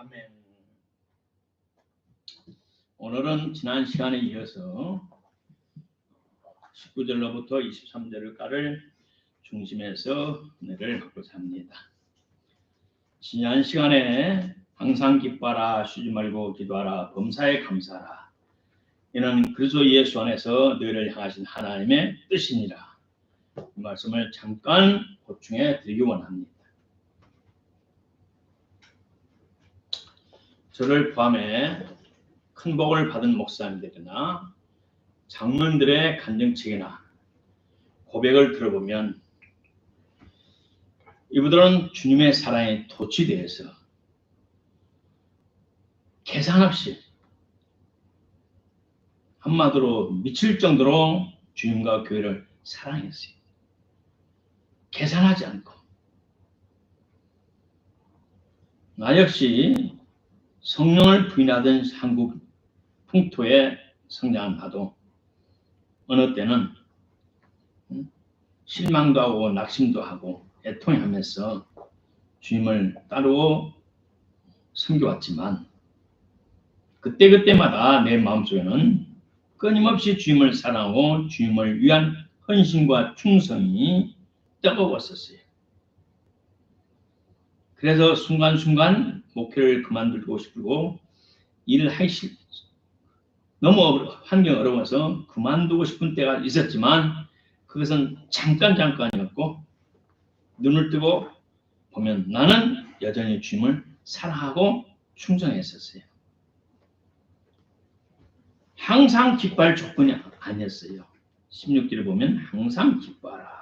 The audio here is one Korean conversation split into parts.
아멘. 오늘은 지난 시간에 이어서 19절로부터 23절까지를 중심해서 은혜를 받고자 합니다. 지난 시간에 항상 기뻐하라 쉬지 말고 기도하라 범사에 감사하라 이는 그리스도 예수 안에서 너희를 향하신 하나님의 뜻이니라 이 말씀을 잠깐 보충해 드리기 원합니다. 저를 포함해 큰 복을 받은 목사님들이나 장로들의 간증책이나 고백을 들어보면 이분들은 주님의 사랑에 도취되어서 계산 없이 한마디로 미칠 정도로 주님과 교회를 사랑했어요. 계산하지 않고 나 역시 성령을 부인하던 한국 풍토에 성장한 나도 어느 때는 음, 실망도 하고 낙심도 하고 애통하면서 주님을 따르고 섬겨왔지만 그때그때마다 내 마음속에는 끊임없이 주님을 사랑하고 주님을 위한 헌신과 충성이 뜨거웠었어요. 그래서 순간순간 목회를 그만두고 싶고 하기 싫 너무 환경 어려워서 그만두고 싶은 때가 있었지만 그것은 잠깐 잠깐이었고 눈을 뜨고 보면 나는 여전히 주님을 사랑하고 충성했었어요. 항상 기뻐할 조건이 아니었어요. 16절에 보면 항상 기뻐하라.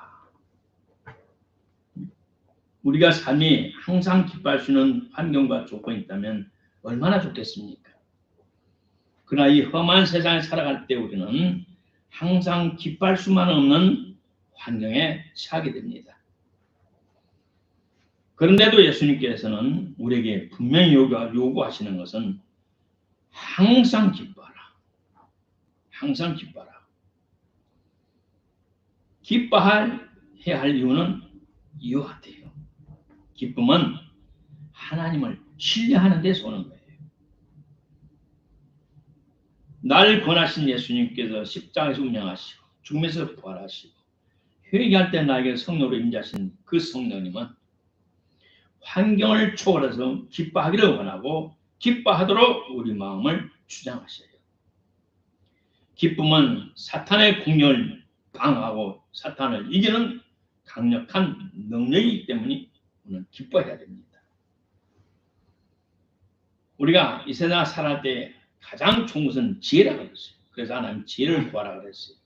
우리가 삶이 항상 기뻐할 수 있는 환경과 조건이 있다면 얼마나 좋겠습니까? 그러나 이 험한 세상에 살아갈 때 우리는 항상 기뻐할 수만 없는 환경에 처하게 됩니다. 그런데도 예수님께서는 우리에게 분명히 요구하시는 것은 항상 기뻐하라. 항상 기뻐하라. 기뻐해야 할 이유는 이와 같아요. 기쁨은 하나님을 신뢰하는 데서 오는 거예요. 날 권하신 예수님께서 십장에서 운영하시고 죽음에서 부활하시고 회개할 때 나에게 성령으로 임자신 그 성령님은 환경을 초월해서 기뻐하기를 원하고 기뻐하도록 우리 마음을 주장하셔요. 기쁨은 사탄의 공격을 방어하고 사탄을 이기는 강력한 능력이기 때문에 우리는 기뻐해야 됩니다. 우리가 이 세상 살아갈 때 가장 좋은 것은 지혜라고 그랬어요. 그래서 하나님 지혜를 구하라 그랬어요.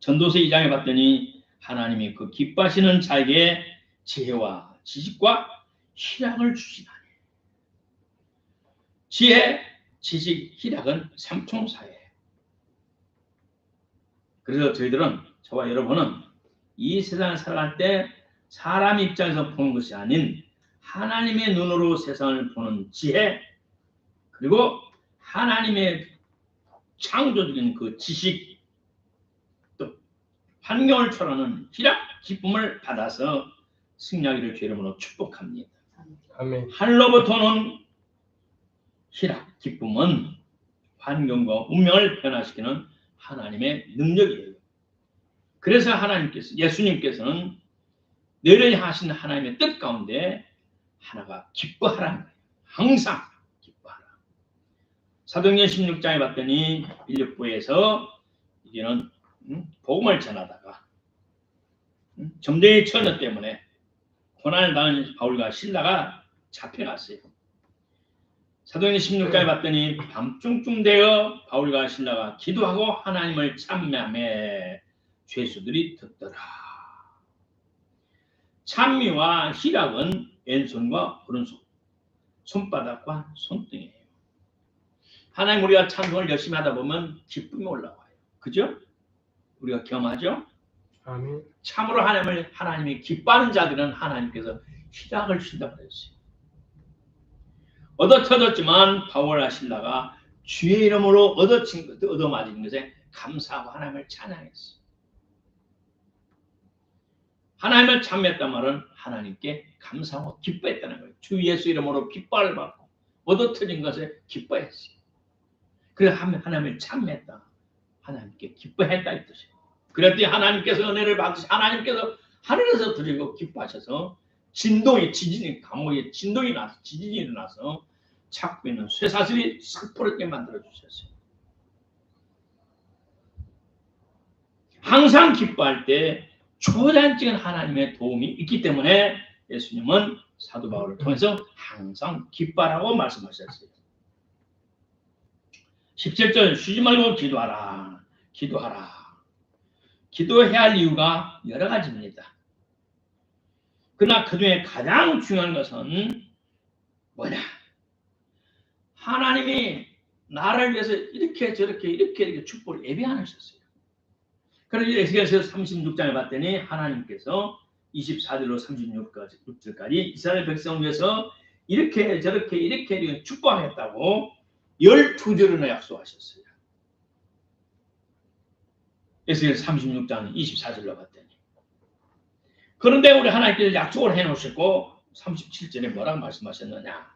전도서 2장에 봤더니 하나님이 그 기뻐하시는 자에게 지혜와 지식과 희락을 주시다니. 지혜, 지식, 희락은 삼총사예요. 그래서 저희들은 저와 여러분은 이 세상을 살아갈 때 사람 입장에서 보는 것이 아닌 하나님의 눈으로 세상을 보는 지혜 그리고 하나님의 창조적인 그 지식 또 환경을 초월하는 희락 기쁨을 받아서 승리하기를 주 이름으로 축복합니다. 아멘. 하늘로부터 온 희락 기쁨은 환경과 운명을 변화시키는 하나님의 능력이에요. 그래서 하나님께서 예수님께서는 너를 향하신 하나님의 뜻 가운데 하나가 기뻐하라는 거예요. 항상 기뻐하라. 사도행전 16장에 봤더니 빌립보에서 이제는 음, 복음을 전하다가 음, 점쟁이 처녀 때문에 고난을 당한 바울과 신라가 잡혀갔어요. 사도행전 16장에 봤더니 밤중쯤 되어 바울과 신라가 기도하고 하나님을 찬미하며 죄수들이 듣더라. 찬미와 희락은 왼손과 오른손, 손바닥과 손등이에요. 하나님 우리가 찬송을 열심히 하다 보면 기쁨이 올라와요. 그죠? 우리가 경험하죠? 아멘. 참으로 하나님을 하나님이 기뻐하는 자들은 하나님께서 희락을 주신다고 그랬어요. 얻어 터졌지만 바울과 신라가 주의 이름으로 얻어친 것, 얻어맞은 것에 감사하고 하나님을 찬양했어요. 하나님을 참했단 말은 하나님께 감사하고 기뻐했다는 거예요. 주 예수 이름으로 기뻐를 받고 얻어 틀린 것에 기뻐했어요. 그래서 하나님을 참했다. 하나님께 기뻐했다 이 뜻이에요. 그랬더니 하나님께서 은혜를 받으시 하나님께서 하늘에서 드리고 기뻐하셔서 진동이 지진이 감옥에 진동이 나서 지진이 일어나서 찾고 있는 쇠사슬이 싹 부러지게 만들어 주셨어요. 항상 기뻐할 때 초단적인 하나님의 도움이 있기 때문에 예수님은 사도 바울을 통해서 항상 기뻐하라고 말씀하셨어요. 17절 쉬지 말고 기도하라. 기도하라. 기도해야 할 이유가 여러 가지입니다. 그러나 그 중에 가장 중요한 것은 뭐냐? 하나님이 나를 위해서 이렇게 저렇게 이렇게 이렇게 축복을 예비하셨어요. 그래서 에스겔서 36장을 봤더니 하나님께서 24절로 36절까지 6절까지 이스라엘 백성 위해서 이렇게 저렇게 이렇게 이렇게 축복하겠다고 12절이나 약속하셨어요. 에스겔 36장 24절로 봤더니. 그런데 우리 하나님께서 약속을 해놓으셨고 37절에 뭐라고 말씀하셨느냐?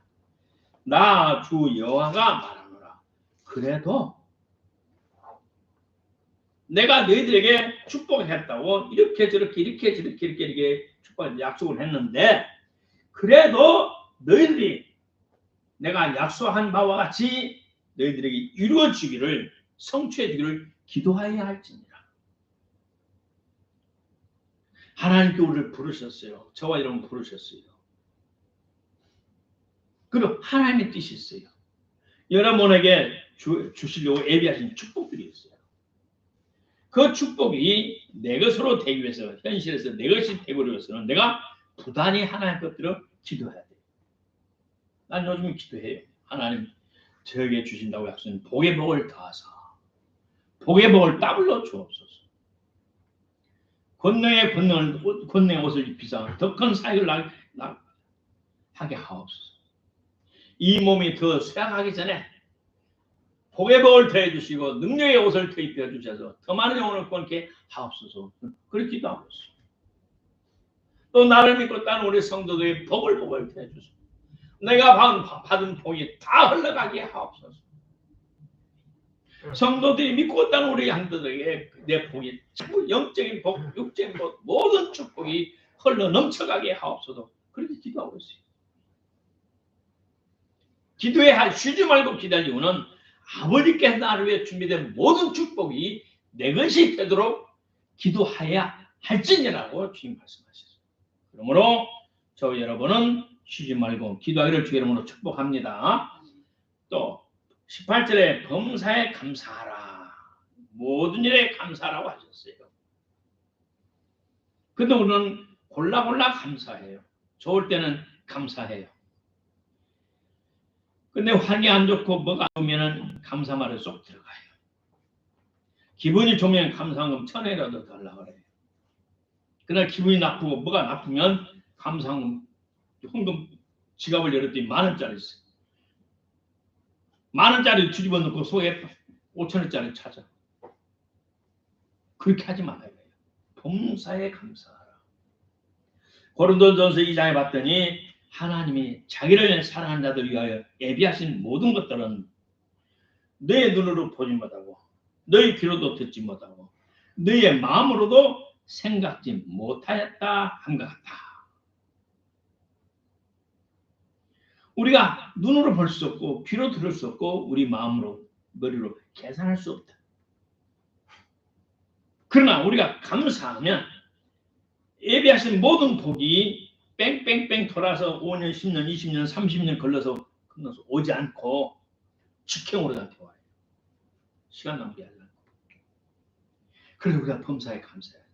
나 주 여호와가 말하노라. 그래도 내가 너희들에게 축복했다고 이렇게 저렇게 이렇게 저렇게 이렇게 이렇게 축복 약속을 했는데 그래도 너희들이 내가 약속한 바와 같이 너희들에게 이루어 주기를 성취해 주기를 기도하여야 할지니라. 하나님께 우리를 부르셨어요. 저와 여러분 부르셨어요. 그리고 하나님의 뜻이 있어요. 여러분에게 주, 주시려고 예비하신 축복들이 있어요. 그 축복이 내 것으로 되기 위해서 현실에서 내 것이 되기 위해서는 내가 부단히 하나님 것들을 기도해야 돼요. 난 요즘 기도해요. 하나님 저에게 주신다고 약속한 복의 복을 더하사 복의 복을 따블로 주옵소서. 권능의 권능을 권능의 옷을 입히사 더 큰 사역을 나, 나, 하게 하옵소서. 이 몸이 더 쇠약하기 전에 복의 복을 더해 주시고 능력의 옷을 더 입혀 주셔서 더 많은 영혼을 끊게 하옵소서. 그렇게 기도하고 있어요. 또 나를 믿고 따는 우리 성도들의 복을 복을 더해 주소서. 내가 받은, 받은 복이 다 흘러가게 하옵소서. 성도들이 믿고 따는 우리 양들에게 내 복이 전부 영적인 복, 육적인 복, 모든 축복이 흘러 넘쳐가게 하옵소서. 그렇게 기도하고 있어요. 기도에 할 쉬지 말고 이유는 아버지께서 나를 위해 준비된 모든 축복이 내 것이 되도록 기도하여야 할지니라고 주님 말씀하셨어요. 그러므로 저 여러분은 쉬지 말고 기도하기를 주의 이름으로 축복합니다. 또 18절에 범사에 감사하라. 모든 일에 감사하라고 하셨어요. 근데 우리는 골라 골라 감사해요. 좋을 때는 감사해요. 근데 환경 안 좋고 뭐가 안 좋으면 감사 말에 쏙 들어가요. 기분이 좋으면 감사한금 천원이라도 달라고 그래요. 그러나 기분이 나쁘고 뭐가 나쁘면 감사한금 현금 지갑을 열었더니 만 원짜리 있어요. 만 원짜리 뒤집어 놓고 속에 5천 원짜리 찾아. 그렇게 하지 말아요. 범사에 감사하라. 고린도전서 2장에 봤더니 하나님이 자기를 사랑하는 자들 위하여 예비하신 모든 것들은 너의 눈으로 보지 못하고 너의 귀로도 듣지 못하고 너의 마음으로도 생각지 못하였다 한것 같다. 우리가 눈으로 볼 수 없고 귀로 들을 수 없고 우리 마음으로 머리로 계산할 수 없다. 그러나 우리가 감사하면 예비하신 모든 복이 뺑뺑뺑 돌아서 5년, 10년, 20년, 30년 걸려서 끝나서 오지 않고 직행으로 나한테 와요. 시간 낭비하지 않고. 그래서 우리가 범사에 감사해야 돼요.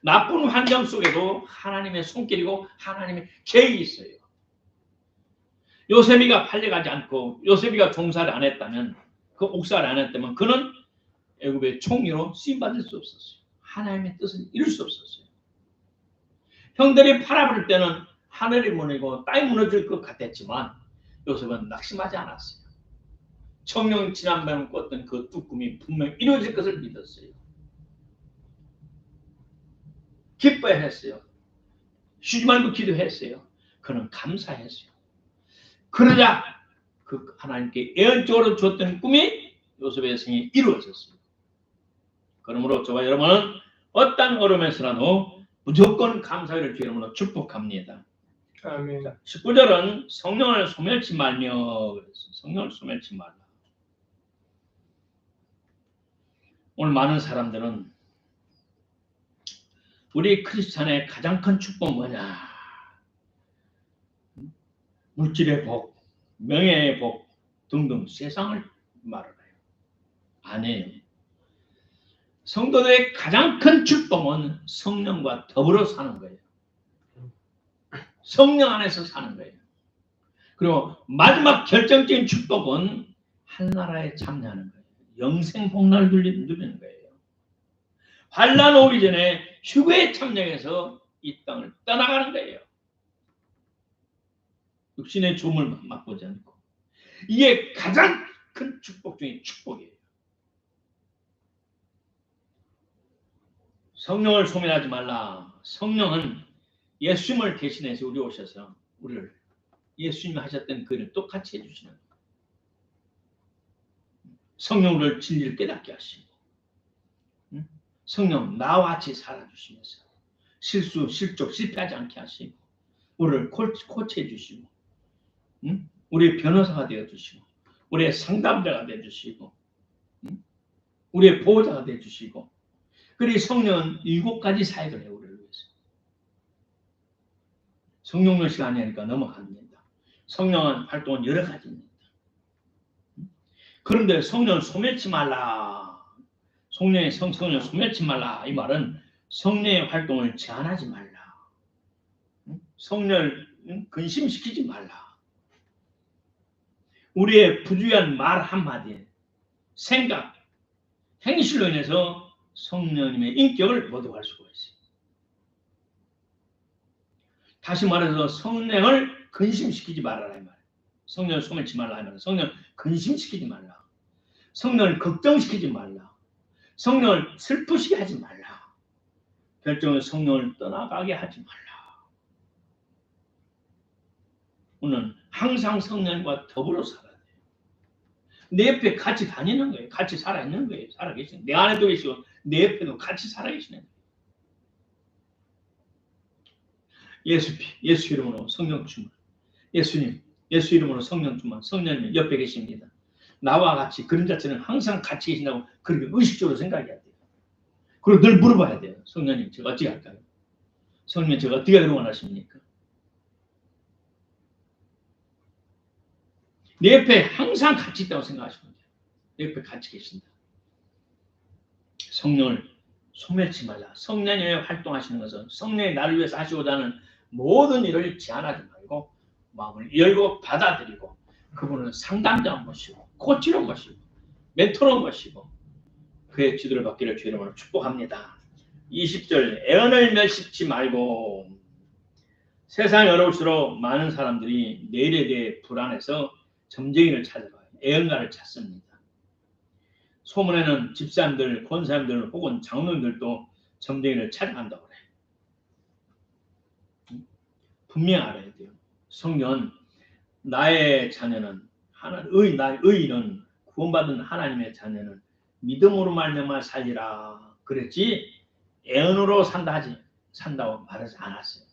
나쁜 환경 속에도 하나님의 손길이고 하나님의 계획이 있어요. 요셉이가 팔려가지 않고 요셉이가 종사를 안 했다면 그 옥사를 안 했다면 그는 애굽의 총리로 쓰임받을 수 없었어요. 하나님의 뜻을 이룰 수 없었어요. 형들이 팔아버릴 때는 하늘이 무너지고 땅이 무너질 것 같았지만 요셉은 낙심하지 않았어요. 청령 지난번에 꿨던 그 뚜꿈이 분명 이루어질 것을 믿었어요. 기뻐했어요. 쉬지 말고 기도했어요. 그는 감사했어요. 그러자 그 하나님께 예언적으로 줬던 꿈이 요셉의 생에 이루어졌습니다. 그러므로 저와 여러분은 어떤 어려움에서라도 무조건 감사를 주님으로 축복합니다. 아멘. 19절은 성령을 소멸치 말며. 성령을 소멸치 말라. 오늘 많은 사람들은 우리 크리스찬의 가장 큰 축복 뭐냐? 물질의 복, 명예의 복 등등 세상을 말을 해요. 아니에요. 성도들의 가장 큰 축복은 성령과 더불어 사는 거예요. 성령 안에서 사는 거예요. 그리고 마지막 결정적인 축복은 한나라에 참여하는 거예요. 영생 복락을 누리- 누리는 거예요. 환란 오기 전에 휴거에 참여해서 이 땅을 떠나가는 거예요. 육신의 조물 맛보지 않고 이게 가장 큰 축복 중에 축복이에요. 성령을 소멸하지 말라. 성령은 예수님을 대신해서 우리 오셔서 우리를 예수님이 하셨던 그 일을 똑같이 해주시는 거예요. 성령을 진리를 깨닫게 하시고 응? 성령 나와 같이 살아주시면서 실수, 실족, 실패하지 않게 하시고 우리를 코- 코치해 주시고 응? 우리의 변호사가 되어 주시고 우리의 상담자가 되어 주시고 응? 우리의 보호자가 되어 주시고 그리고 성령은 일곱 가지 사역을 해요 우리를 위해서 성령의 시간이 하니까 넘어갑니다. 성령은 활동은 여러 가지입니다. 그런데 성령을 소멸치 말라. 성령의 성, 성령을 소멸치 말라. 이 말은 성령의 활동을 제한하지 말라. 응? 성령을 응? 근심시키지 말라. 우리의 부주의한 말 한마디 생각 행실로 인해서 성령님의 인격을 모독할 수가 있어요. 다시 말해서 성령을 근심시키지 말아라 이 말이에요. 성령을 소멸치 말라 이 말이에요. 성령을 근심시키지 말라. 성령을 걱정시키지 말라. 성령을 슬프시게 하지 말라. 결정은 성령을 떠나가게 하지 말라. 우리는 항상 성령과 더불어 살아야 돼요. 내 옆에 같이 다니는 거예요. 같이 살아 있는 거예요. 살아 계시는 내 안에도 계시고 내 옆에도 같이 살아 계시는 거예요. 예수 피, 예수 이름으로 성령 충만. 예수님, 예수 이름으로 성령 충만. 성령님 옆에 계십니다. 나와 같이 그림자처럼 항상 같이 계신다고 그렇게 의식적으로 생각해야 돼요. 그리고 늘 물어봐야 돼요. 성령님, 제가 어떻게 할까요? 성령님, 제가 어떻게 하기를 원하십니까? 내 옆에 항상 같이 있다고 생각하시면 돼요. 내 옆에 같이 계신다. 성령을 소멸치 말라. 성령이 활동하시는 것은 성령이 나를 위해서 하시고자 하는 모든 일을 제한하지 말고 마음을 열고 받아들이고 그분은 상담자 모시고 코치로 모시고 멘토로 모시고 그의 지도를 받기를 주의 이름으로 축복합니다. 20절 애언을 멸시치 말고 세상이 어려울수록 많은 사람들이 내일에 대해 불안해서 점쟁이를 찾아가요. 애언가를 찾습니다. 소문에는 집사님들, 권사님들 혹은 장로님들도 점쟁이를 찾아간다고 그래. 분명히 알아야 돼요. 성령은 나의 자녀는 하나 의 나의 의인은 구원받은 하나님의 자녀는 믿음으로 말미암아 살리라 그랬지 애언으로 산다 하지 산다고 말하지 않았어요.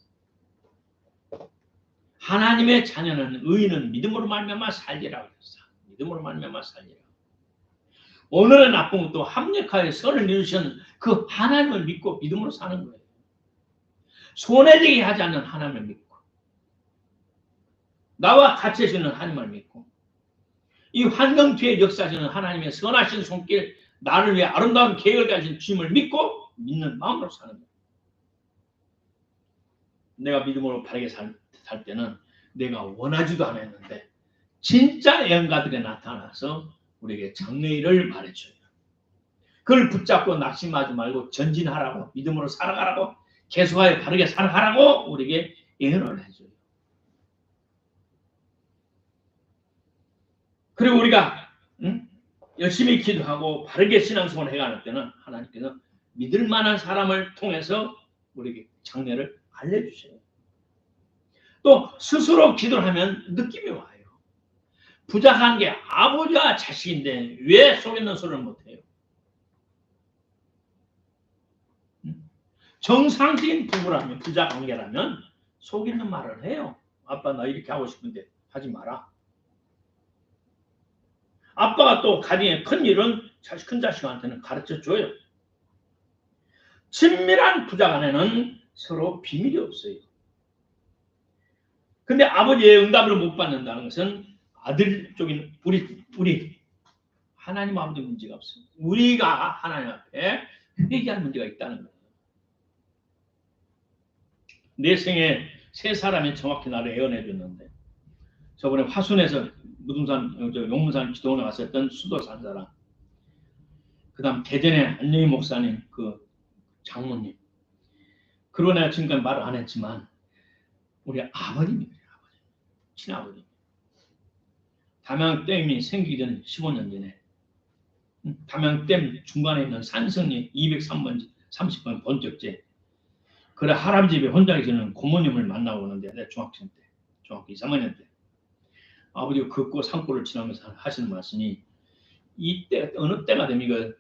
하나님의 자녀는 의인은 믿음으로 말미암아 살리라 그랬어. 믿음으로 말미암아 살리라. 오늘의 나쁜 것도 합력하여 선을 이루신 그 하나님을 믿고 믿음으로 사는 거예요. 손해되게 하지 않는 하나님을 믿고 나와 같이 하시는 하나님을 믿고 이 환경 뒤에 역사하시는 하나님의 선하신 손길 나를 위해 아름다운 계획을 가진 주님을 믿고 믿는 마음으로 사는 거예요. 내가 믿음으로 바르게 살, 살 때는 내가 원하지도 않았는데 진짜 애언가들이 나타나서 우리에게 장래일을 말해줘요. 그걸 붙잡고 낙심하지 말고 전진하라고 믿음으로 살아가라고 계속하여 바르게 살아가라고 우리에게 예언을 해줘요. 그리고 우리가 응? 열심히 기도하고 바르게 신앙생활을 해가는 때는 하나님께서 믿을 만한 사람을 통해서 우리에게 장례를 알려주셔요. 또 스스로 기도를 하면 느낌이 와요. 부자 관계 아버지와 자식인데 왜 속이는 소리를 못해요? 음? 정상적인 부부라면 부자 관계라면 속이는 말을 해요. 아빠 나 이렇게 하고 싶은데 하지 마라. 아빠가 또 가정의 큰 일은 자식 큰 자식한테는 가르쳐 줘요. 친밀한 부자 간에는 서로 비밀이 없어요. 근데 아버지의 응답을 못 받는다는 것은 아들 쪽인 우리 우리. 하나님 아버지 문제가 없어요. 우리가 하나님 앞에 회개할 문제가 있다는 거예요. 내 생에 세 사람이 정확히 나를 예언해 줬는데 저번에 화순에서 무등산 저 용문산 기도원에 갔었던 수도사 한 사람. 그다음 대전의 안녕희 목사님 그 장모님. 내가 지금까지 말을 안 했지만 우리 아버님이에요 아버님. 친아버님 담양댐이 생기기 전 15년 전에 음, 담양댐 중간에 있는 산성리 203번 30번 본적제 그래 할아버지 집에 혼자 계시는 고모님을 만나고 오는데 내가 중학생 때 중학교 2, 3학년 때 아버지가 걷고 산골을 지나면서 하시는 말씀이 이때 어느 때가 되면 이거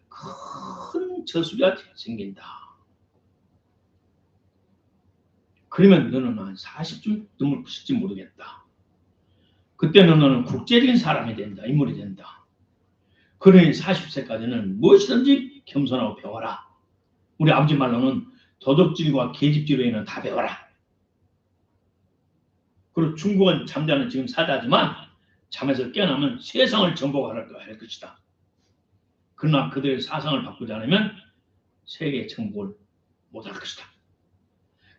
큰 저수지가 생긴다. 그러면 너는 한 40쯤 눈물 부실지 모르겠다. 그때는 너는 국제적인 사람이 된다. 인물이 된다. 그러니 40세까지는 무엇이든지 겸손하고 배워라. 우리 아버지 말로는 도덕질과 계집질에는 다 배워라. 그리고 중국은 잠자는 지금 사자지만 잠에서 깨어나면 세상을 정복할 할 것이다. 그러나 그들의 사상을 바꾸지 않으면 세계 정복을 못할 것이다.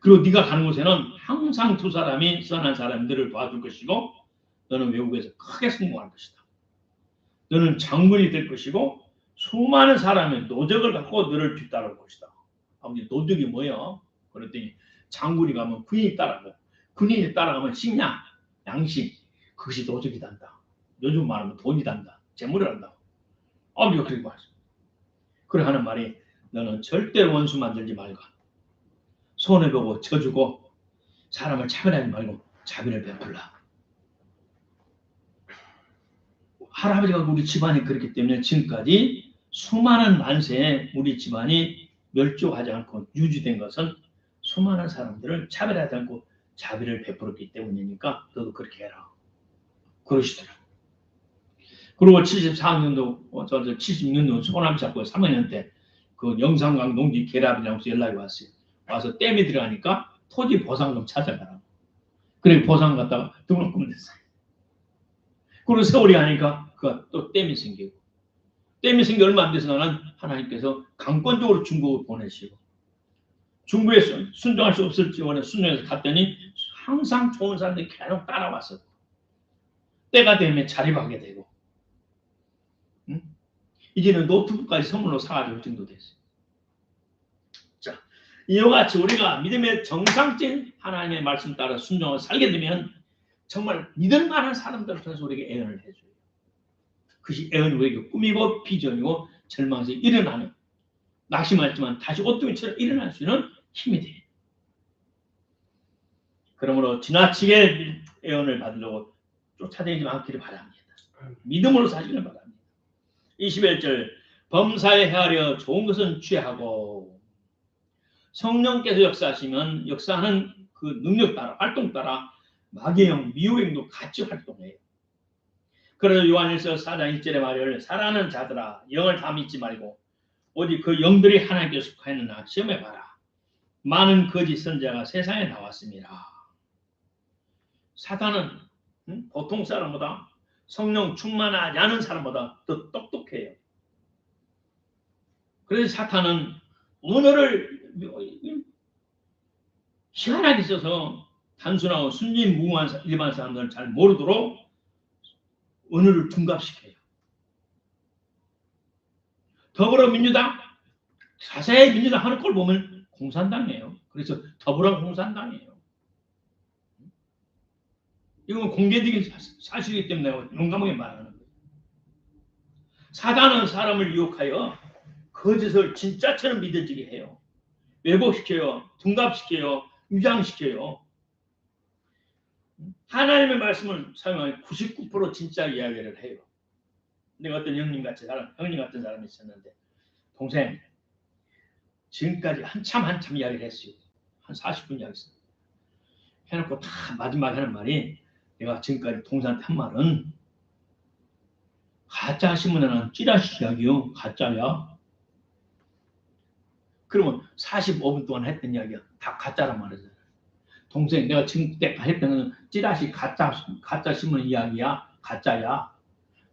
그리고 네가 가는 곳에는 항상 두 사람이 선한 사람들을 도와줄 것이고 너는 외국에서 크게 성공할 것이다. 너는 장군이 될 것이고 수많은 사람의 노적을 갖고 너를 뒤따를 것이다. 아버지 노적이 뭐예요? 그랬더니 장군이 가면 군인이 따라가고 군인이 따라가면 식량, 양식 그것이 노적이 단다. 요즘 말하면 돈이 단다. 재물이 단다. 아버지가 그렇게 말했어. 그래 하는 말이 너는 절대로 원수 만들지 말고 손해보고 쳐주고 사람을 차별하지 말고 자비를 베풀라. 할아버지가 우리 집안이 그렇기 때문에 지금까지 수많은 만세에 우리 집안이 멸종하지 않고 유지된 것은 수많은 사람들을 차별하지 않고 자비를 베풀었기 때문이니까 너도 그렇게 해라. 그러시더라고. 그리고 74학년도, 저 76년도 소남 잡고 3학년 때 그 영산강 농지 계랍이라고 연락이 왔어요. 와서 댐이 들어가니까 토지 보상금 찾아가라고. 그래 보상 갖다가 등록금 냈어요. 그리고 세월이 가니까 그가 또 댐이 생기고 댐이 생기 얼마 안 돼서 나는 하나님께서 강권적으로 중국을 보내시고 중국에 순- 순종할 수 없을지 원해 순종해서 갔더니 항상 좋은 사람들이 계속 따라왔어. 때가 되면 자립하게 되고 응? 이제는 노트북까지 선물로 사가지고 정도 됐어요. 자, 이와 같이 우리가 믿음의 정상적인 하나님의 말씀 따라 순종을 살게 되면 정말 믿을 만한 사람들 통해서 우리에게 애언을 해줘요. 그것이 애언이 우리에게 꿈이고 비전이고 절망에서 일어나는 낙심했지만 다시 오뚜기처럼 일어날 수 있는 힘이 돼요. 그러므로 지나치게 애언을 받으려고 쫓아다니지 않기를 바랍니다. 믿음으로 사시길 바랍니다. 21절 범사에 헤아려 좋은 것은 취하고 성령께서 역사하시면 역사하는 그 능력 따라 활동 따라 마귀형 미호행도 같이 활동해요. 그래서 요한일서 4장 1절에 말을 사랑하는 자들아 영을 다 믿지 말고 오직 그 영들이 하나님께 속하였느냐 시험해 봐라. 많은 거짓 선자가 세상에 나왔습니다. 사단은 응? 보통 사람보다 성령 충만하지 않은 사람보다 더 똑똑해요. 그래서 사탄은 언어를 희한하게 써서 단순하고 순진무구한 사- 일반 사람들은 잘 모르도록 언어를 둔갑시켜요. 더불어민주당 자세히 민주당 하는 걸 보면 공산당이에요. 그래서 더불어 공산당이에요. 이건 공개적인 사- 사실이기 때문에 용감하게 말하는 거예요. 사단은 사람을 유혹하여 거짓을 진짜처럼 믿어지게 해요. 왜곡시켜요. 둔갑시켜요. 위장시켜요. 하나님의 말씀을 사용하면 99% 진짜 이야기를 해요. 내가 어떤 형님 같은 사람, 형님 같은 사람이 있었는데 동생 지금까지 한참 한참 이야기를 했어요. 한 40분 이야기했어요. 해놓고 다 마지막에 하는 말이 내가 지금까지 동생한테 한 말은 가짜 신문에는 찌라시 이야기요. 가짜야. 그러면 45분 동안 했던 이야기가 다 가짜란 말이잖아. 동생 내가 지금 때 했던 건 찌라시 가짜 가짜 신문 이야기야. 가짜야.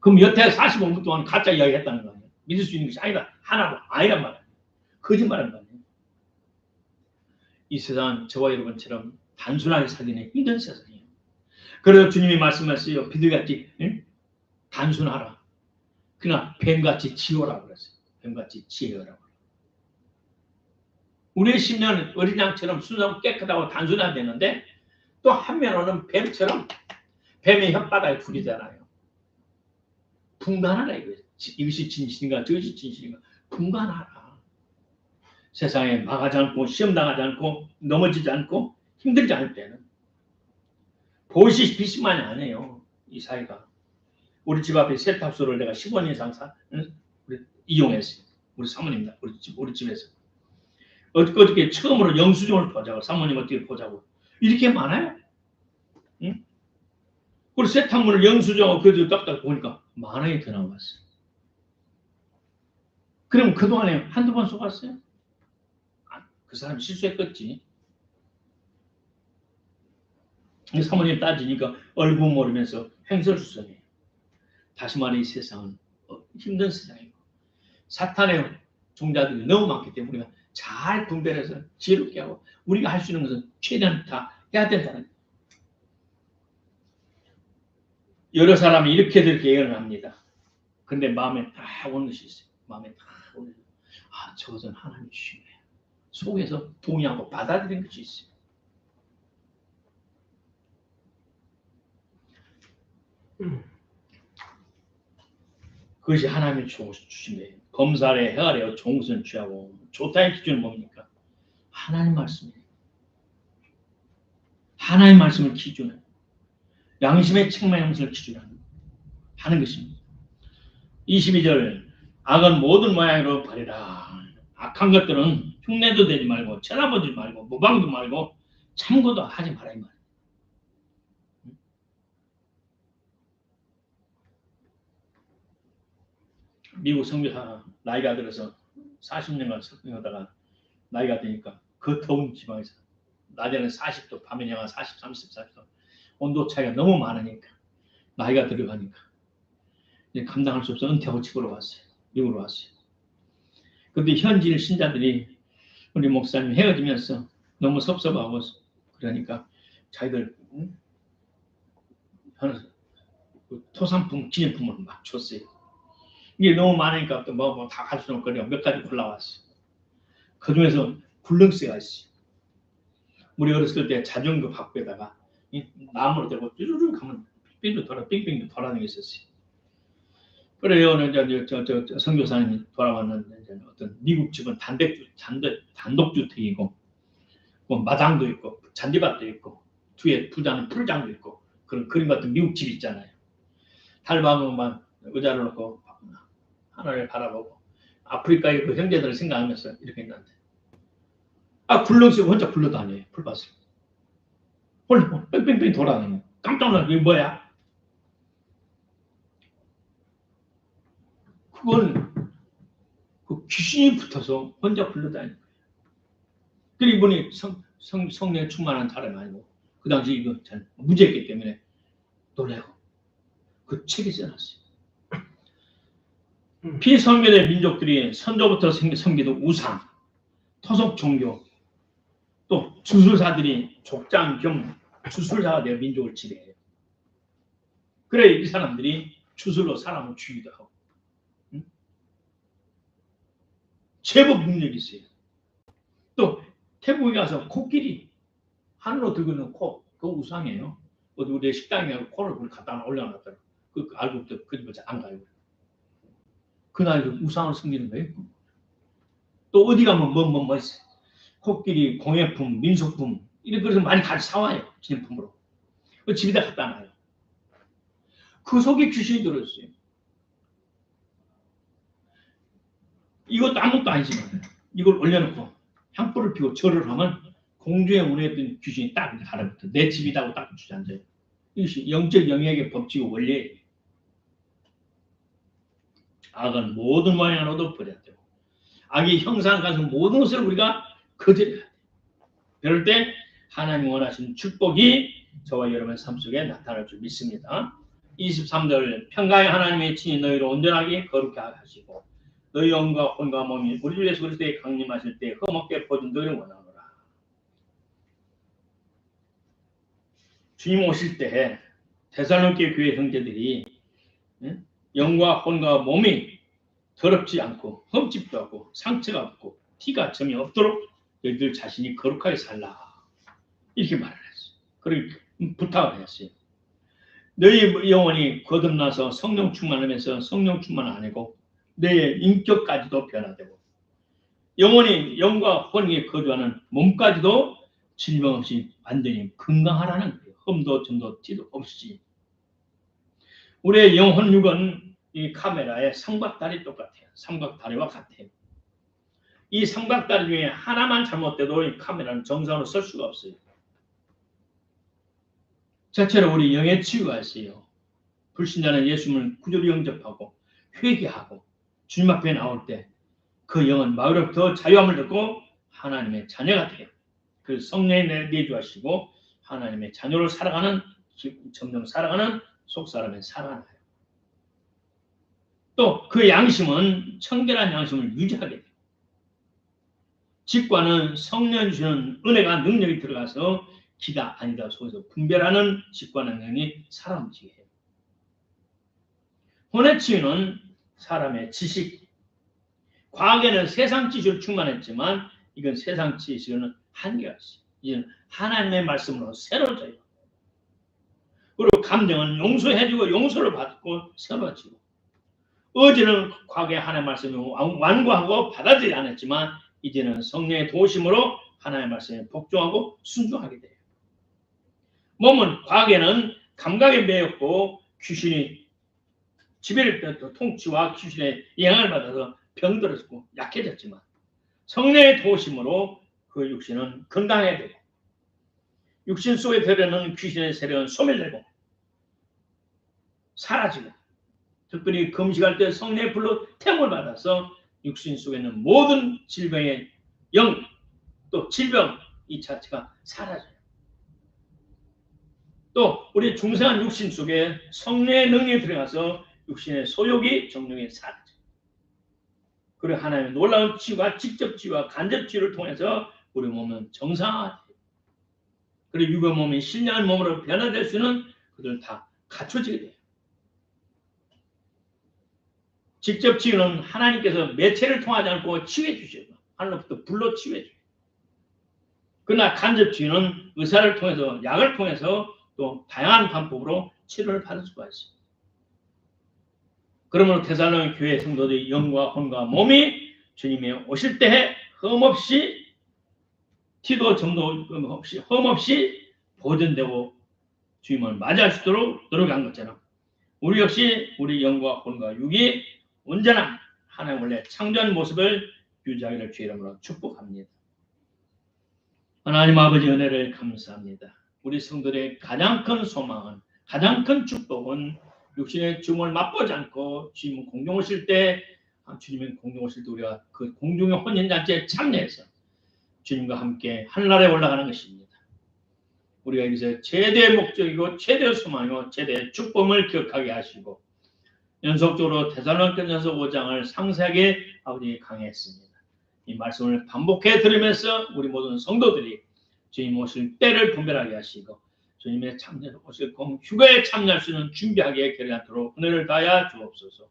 그럼 여태 45분 동안 가짜 이야기 했다는 거 아니야. 믿을 수 있는 것이 아니다. 하나도 아니란 말이야. 거짓말하는 거 아니야. 이 세상은 저와 여러분처럼 단순하게 살기는 힘든 세상이에요. 그래서 주님이 말씀하셨어요. 비둘기같이 응? 단순하라. 그러나 뱀같이 지어라 그랬어요. 뱀같이 지어라. 우리의 심령은 어린 양처럼 순수하고 깨끗하고 단순해야 되는데 또 한면으로는 뱀처럼 뱀의 혓바닥에 풀이잖아요. 분간하라 이거 이것이 진실인가 저것이 진실인가 분간하라. 세상에 망하지 않고 시험 당하지 않고 넘어지지 않고 힘들지 않을 때는 보시 빛만이 아니에요. 이 사이가 우리 집 앞에 세탁소를 내가 10원 이상 사 응? 우리 이용했어요. 우리 사모님 우리 집 우리 집에서 어떻게 처음으로 영수증을 보자고 사모님 어떻게 보자고 이렇게 많아요. 응? 그리고 세탁물을 영수증하고 그래도 딱딱 보니까 만 원이 더 나왔어요. 그럼 그동안에 한두 번 속았어요? 아, 그 사람 실수했겠지. 사모님 따지니까 얼굴 모르면서 횡설수설해요. 다시 말해 이 세상은 어, 힘든 세상이고 사탄의 종자들이 너무 많기 때문에 잘 분별해서 지혜롭게 하고 우리가 할 수 있는 것은 최대한 다 해야 된다는 여러 사람이 이렇게 저렇게 예언을 합니다. 근데 마음에 딱 오는 것이 있어요. 마음에 딱 오는 아 저것은 하나님 주신 거예요. 속에서 동의하고 받아들인 것이 있어요. 그것이 하나님이 주신 거예요. 검사래, 헤아려, 종선 취하고 좋다의 기준은 뭡니까? 하나님 말씀이에요. 하나님 말씀을 기준으로 양심의 책망 형식을 기준으로 하는 것입니다. 22절 악은 모든 모양으로 버리라. 악한 것들은 흉내도 되지 말고 쳐다보지 말고 무방도 말고 참고도 하지 말아 이 말. 미국 선교사 나이가 들어서 40년간 설교하다가 나이가 되니까 그 더운 지방에서 낮에는 40도, 밤에 영하 40, 30, 40도 온도 차이가 너무 많으니까 나이가 들어가니까 감당할 수 없어 은퇴하고 집으로 왔어요. 미국으로 왔어요. 근데 현지 신자들이 우리 목사님 헤어지면서 너무 섭섭하고 그러니까 자기들 응? 그 토산품, 기념품을 막 줬어요. 이게 너무 많으니까 또뭐다 갈 수는 없거든요. 몇 가지 골라왔어요. 그 중에서 굴렁쇠가 있어요. 우리 어렸을 때 자전거 바퀴에다가 이 나무로 대고 쭈르륵 하면 빙빙 돌아 빙빙 돌아다니는 게 있었어요. 그래요. 이제 저, 저, 저 선교사님이 돌아왔는데 어떤 미국 집은 단독주 단독 단독주택이고 뭐 마당도 있고 잔디밭도 있고 뒤에 부자는 풀장도 있고 그런 그림 같은 미국 집 있잖아요. 달방만 의자를 놓고 하늘을 바라보고 아프리카의 그 형제들을 생각하면서 이렇게 했는데. 아 굴렁쇠고 혼자 굴러다녀요. 풀밭을. 홀 뺑뺑뺑 돌아다녀 깜짝 놀라 이게 뭐야? 그건 그 귀신이 붙어서 혼자 굴러다니는 거예요. 그리고 이분이 성, 성, 성령에 충만한 사람이 아니고 그 당시 이거 잘 무죄했기 때문에 놀래고 그 책에 써놨어요 피성교의 민족들이 선조부터 섬기던 우상, 토속 종교, 또 주술사들이 족장 겸 주술사가 되어 민족을 지배해요. 그래 이 사람들이 주술로 사람을 죽이기도 하고 응? 제법 능력이 있어요. 또 태국에 가서 코끼리 하늘로 들고 있는 코, 그 우상이에요. 어디 우리 식당에 가서 코를 갖다 올려놨더라. 그 알고부터 그 집을 안 가요. 그날 우상을 섬기는 거예요. 또 어디 가면 뭐 뭐 뭐 있어요. 코끼리, 공예품, 민속품 이런 것을 많이 같이 사와요. 기념품으로. 그 집에다 갖다 놔요. 그 속에 귀신이 들어있어요. 이것도 아무것도 아니지만 이걸 올려놓고 향불을 피고 절을 하면 공중에 운행했던 귀신이 딱 달아붙어 내 집이다고 딱 주저앉아요. 이것이 영적 영역의 법칙의 원리예요. 악은 모든 모양으로도 버려야 되고 악이 형상 가서 모든 것을 우리가 거절해야 돼요. 그럴 때 하나님 원하시는 축복이 저와 여러분의 삶 속에 나타날 줄 믿습니다. 23절 평강의 하나님의 친히 너희를 온전하게 거룩하게 하시고 너희 영과 혼과 몸이 우리 주 예수 그리스도의 강림하실 때 흠없게 보존되기를 원하노라. 주님 오실 때 데살로니게 교회 형제들이 응? 영과 혼과 몸이 더럽지 않고 흠집도 않고 상처가 없고 티가 점이 없도록 너희들 자신이 거룩하게 살라 이렇게 말을 했어요. 그리고 부탁을 했어요. 너희 영혼이 거듭나서 성령 충만하면서 성령 충만 아니고 너의 인격까지도 변화되고 영혼이 영과 혼이 거주하는 몸까지도 질병 없이 완전히 건강하라는 거예요. 흠도 점도 티도 없이 우리의 영혼육은 이 카메라의 삼각다리 똑같아요. 삼각다리와 같아요. 이 삼각다리 중에 하나만 잘못돼도 이 카메라는 정상으로 쓸 수가 없어요. 자체로 우리 영의 치유가 있어요. 불신자는 예수님을 구조로 영접하고 회개하고 주님 앞에 나올 때 그 영은 마을로부터 자유함을 듣고 하나님의 자녀가 돼요. 그 성령에 내- 내주하시고 하나님의 자녀로 살아가는 점점 살아가는 속사람의 살아나요. 또 그 양심은 청결한 양심을 유지하게 돼요. 직관은 성령 주시는 은혜가 능력이 들어가서 기다 아니다 속에서 분별하는 직관의 능력이 사람 움직여요. 혼의 치유는 사람의 지식, 과거에는 세상 지식을 충만했지만 이건 세상 지식은 한계가 있어요. 이제는 하나님의 말씀으로 새로워져요. 그리고 감정은 용서해주고 용서를 받고 새로워지고 어제는 과거에 하나님의 말씀을 완- 완고하고 받아들이지 않았지만 이제는 성령의 도심으로 하나님의 말씀에 복종하고 순종하게 돼요. 몸은 과거에는 감각에 매였고 귀신이 지배를 또 통치와 귀신의 영향을 받아서 병들었고 약해졌지만 성령의 도심으로 그 육신은 건강해야 되고 육신 속에 들어있는 귀신의 세력은 소멸되고 사라지고 특별히 금식할 때 성령의 불로 태움을 받아서 육신 속에 있는 모든 질병의 영 또 질병 이 자체가 사라져요. 또 우리 중생한 육신 속에 성령의 능력이 들어가서 육신의 소욕이 정령에 사라져요. 그리고 하나님의 놀라운 치유가 직접 치유와 간접 치유를 통해서 우리 몸은 정상화돼요. 그리고 육의 몸이 신령한 몸으로 변화될 수 있는 그들 다 갖춰지게 돼요. 직접 치유는 하나님께서 매체를 통하지 않고 치유해 주셔요. 하늘로부터 불로 치유해 줘요. 그러나 간접 치유는 의사를 통해서 약을 통해서 또 다양한 방법으로 치료를 받을 수가 있어요. 그러므로 대살로니 교회 성도들의 영과 혼과 몸이 주님의 오실 때에 흠없이 티도 점도 없이 흠없이 보존되고 주님을 맞이할 수 있도록 노력한 것처럼 우리 역시 우리 영과 혼과 육이 온전한 하나님 원래 창조한 모습을 유지하기를 주 이름으로 축복합니다. 하나님 아버지 은혜를 감사합니다. 우리 성도들의 가장 큰 소망은 가장 큰 축복은 육신의 죽음을 맛보지 않고 주님 공중 오실 때 아, 주님의 공중 오실 때 우리가 그 공중의 혼인 잔치에 참여해서 주님과 함께 하늘나라에 올라가는 것입니다. 우리가 여기서 최대의 목적이고 최대의 소망이고 최대의 축복을 기억하게 하시고 연속적으로 대살로니가전서 5장을 상세하게 아버지 강해했습니다. 이 말씀을 반복해 들으면서 우리 모든 성도들이 주님 오실 때를 분별하게 하시고 주님의 참여 오실 공 휴가에 참여할 수 있는 준비하게 결의하도록 은혜를 다하여 주옵소서.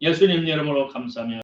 예수님 이름으로 감사하며